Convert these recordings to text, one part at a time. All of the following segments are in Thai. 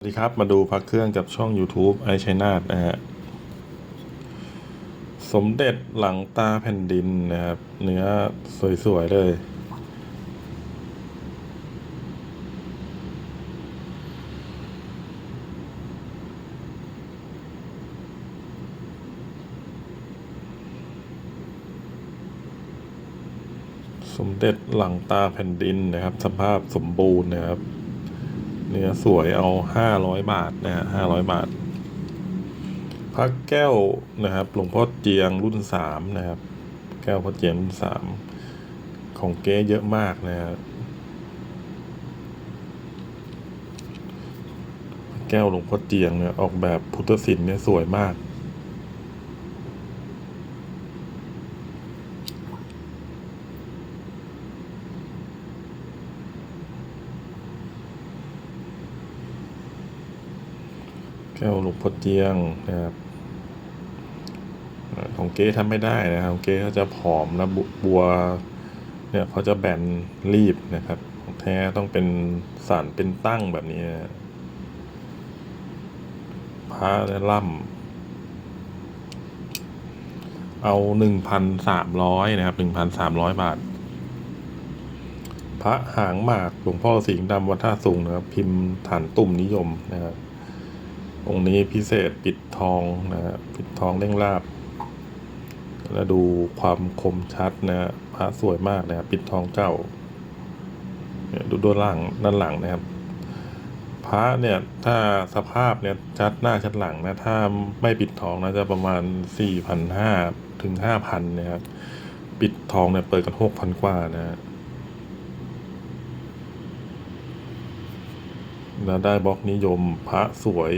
สวัสดีครับ มาดูพักเครื่องกับช่อง YouTube ไอชัยนาทนะฮะสมเด็จหลังตาแผ่นดินนะครับ เนื้อสวย ๆ เลย สมเด็จหลังตาแผ่นดินนะครับ สภาพสมบูรณ์นะครับ เนื้อสวยเอาห้าร้อยบาทนะฮะห้าร้อยบาทพระแก้วนะครับหลวงพ่อเจียงรุ่นสามนะครับ แก้วพ่อเจียงรุ่นสามของเก๊เยอะมากนะฮะแก้วหลวงพ่อเจียงเนี่ยออกแบบพุทธศิลป์เนี่ยสวยมาก แก้วหลวงพ่อเจียงนะครับของเก๊ทำไม่ได้นะครับเก๊เขาจะผอมนะบบัวเนี่ยเขาจะแบนรีบนะครับของแท้ต้องเป็นสารเป็นตั้งแบบนี้นะพระเนี่ยล่ำเอาหนึ่งพันสามร้อยนะครับหนึ่งพันสามร้อยบาท พระหางหมากหลวงพ่อสิงห์ดำวัดท่าสูงนะครับ พิมพ์ฐานตุ่มนิยมนะครับ องค์นี้พิเศษปิดทองนะฮะปิดทองเร่งราบ แล้วดูความคมชัดนะฮะพระสวยมากนะครับปิดทองเก้าเนี่ยดูด้านหลังด้านหลังนะครับ พระเนี่ยถ้าสภาพเนี่ยชัดหน้าชัดหลังนะถ้าไม่ปิดทองนะจะประมาณสี่พันห้าถึงห้าพันนะครับปิดทองเนี่ยเปิดกันหกพันกว่านะฮะแล้วได้บล็อกนิยมพระสวย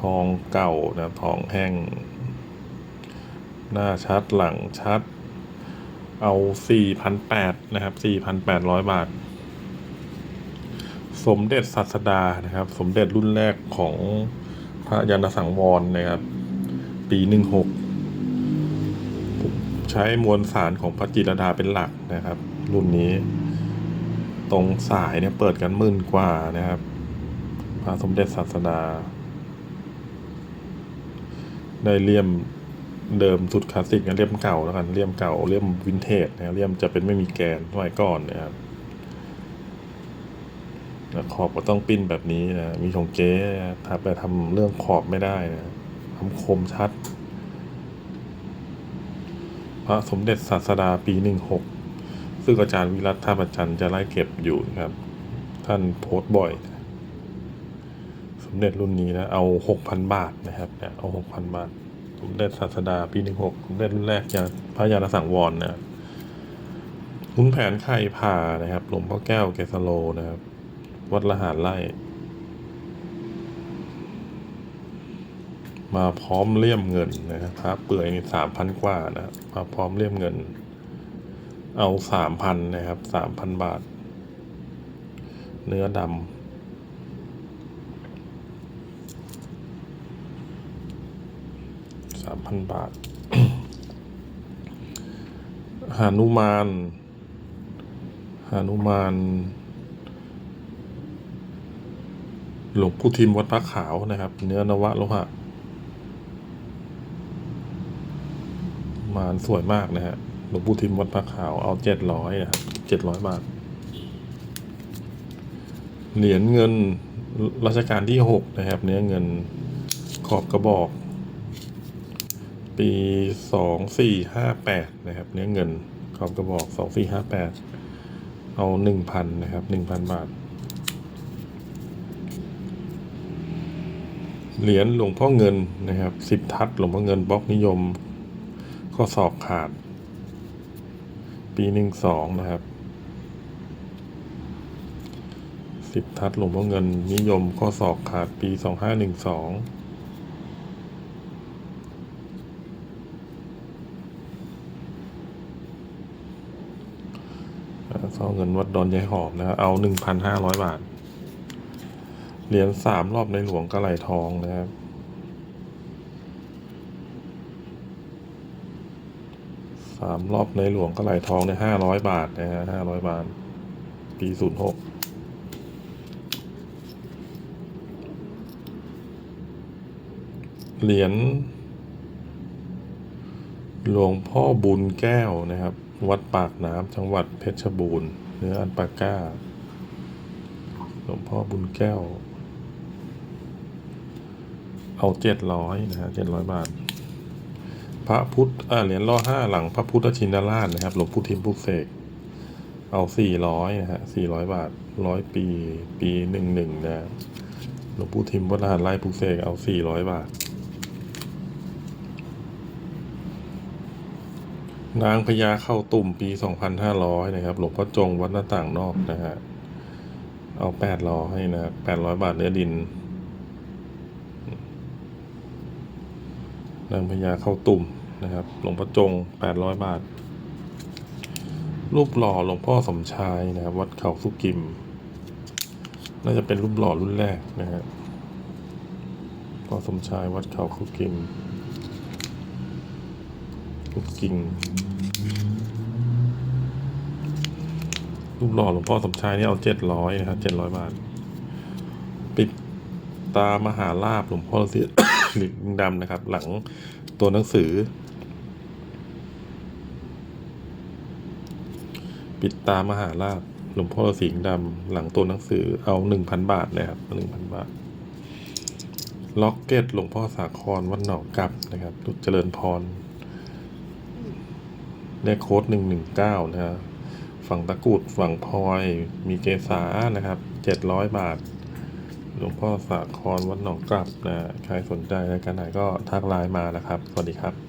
ทองเก่านะทองแห้ง หน้าชัดหลังชัด เอาสี่พันแปดนะครับสี่พันแปดร้อยบาท สมเด็จศาสดานะครับ สมเด็จรุ่นแรกของพระยานสังวรนะครับ ปีหนึ่งหกใช้มวลสารของพระจิรดาเป็นหลักนะครับ รุ่นนี้ ตรงสายเนี่ยเปิดกันหมื่นกว่านะครับ พระสมเด็จศาสดา ได้เลี่ยมเดิมสุดคลาสสิกนะเลี่ยมเก่าแล้วกันเลี่ยมเก่าเลี่ยมวินเทจนะเลี่ยมจะเป็นไม่มีแกนสมัยก่อนนะครับขอบก็ต้องปิ้นแบบนี้นะมีของเจ๊นะถ้าไปทำเรื่องขอบไม่ได้นะทำคมชัด พระสมเด็จศาสดาปีหนึ่งหกซึ่งอาจารย์วิรัตท่าประจันจะไล่เก็บอยู่นะครับ ท่านโพสต์บ่อย สมเด็จรุ่นนี้นะเอาหกพันบาทนะครับเนี่ยเอาหกพันบาท สมเด็จศาสดาปีหนึ่งหกสมเด็จรุ่นแรกยาพระยานสังวรนะขุนแผนไข่ผ่านะครับหลวงพ่อแก้วเกสโลนะครับ วัดละหารไล่มาพร้อมเลี่ยมเงินนะครับพระเปื่อยนี่สามพันกว่านะมาพร้อมเลี่ยมเงิน เอาสามพันนะครับสามพันบาท เนื้อดำามพันบาท หานุมาน หานุมาน หลวงปู่ทิมวัดพระขาวนะครับ เนื้อนวะโลหะ มานสวยมากนะฮะ หลวงปู่ทิมวัดพระขาว เอาเจ็ดร้อยนะครับเจ็ดร้อยบาท เหรียญเงินรัชกาลที่หกนะครับ เนื้อเงินขอบกระบอก ปี 2458 นะครับ เนื้อเงินขอบกระบอก 2458 เอา 1,000 นะครับ 1,000 บาท เหรียญหลวงพ่อเงินนะครับสิบทัศหลวงพ่อเงินบล็อกนิยม ข้อสอบขาด ปี 12 นะครับสิบทัศหลวงพ่อเงินนิยมข้อสอบขาดปี 2512 เศร้าเงินวัดดอนยายหอมนะครับเอาหนึ่งพันห้าร้อยบาท เหรียญสามรอบในหลวงกระไหลทองนะครับสามรอบในหลวงกระไหลทองในห้าร้อยบาทนะฮะห้าร้อยบาท ปีศูนย์หกเหรียญหลวงพ่อบุญแก้วนะครับ วัดปากน้ำจังหวัดเพชรบูรณ์ เนื้ออันปาก้า หลวงพ่อบุญแก้ว เอาเจ็ดร้อยนะฮะเจ็ดร้อยบาท พระพุทธเหรียญล่อห้าหลังพระพุทธชินราชนะครับ หลวงพุทธิมพุกเสก เอาสี่ร้อยนะฮะสี่ร้อยบาทร้อยปี ปีหนึ่งหนึ่งนะหลวงปู่ทิมวัดรหัสไล่พุกเสกเอาสี่ร้อยบาท นางพญาเข้าตุ่มปีสองพันห้าร้อยนะครับ หลวงพ่อจงวัดหน้าต่างนอกนะฮะ เอาแปดร้อยนะแปดร้อยบาทเนื้อดิน นางพญาเข้าตุ่มนะครับ หลวงพ่อจงแปดร้อยบาท รูปหล่อหลวงพ่อสมชายนะครับ วัดเขาสุกิม น่าจะเป็นรูปหล่อรุ่นแรกนะฮะพ่อสมชายวัดเขาสุกิม สุกิงรูปหล่อหลวงพ่อสมชายนี่เอาเจ็ดร้อยนะครับเจ็ดร้อยบาท ปิดตามหาลาบหลวงพ่อเสียหลิงดำนะครับ หลังตัวหนังสือ ปิดตามหาลาบหลวงพ่อสิงห์ดำหลังตัวหนังสือเอาหนึ่งพันบาทนะครับหนึ่งพันบาทล็อกเก็ตหลวงพ่อสาครวัดหนองกลับนะครับตุเจริญพร ได้โค้ดหนึ่งหนึ่งเก้านะฮะฝั่งตะกุดฝั่งพลอยมีเกษานะครับเจ็ดร้อยบาท หลวงพ่อสาครวัดหนองกลับนะใครสนใจรายการไหนก็ทักไลน์มานะครับ สวัสดีครับ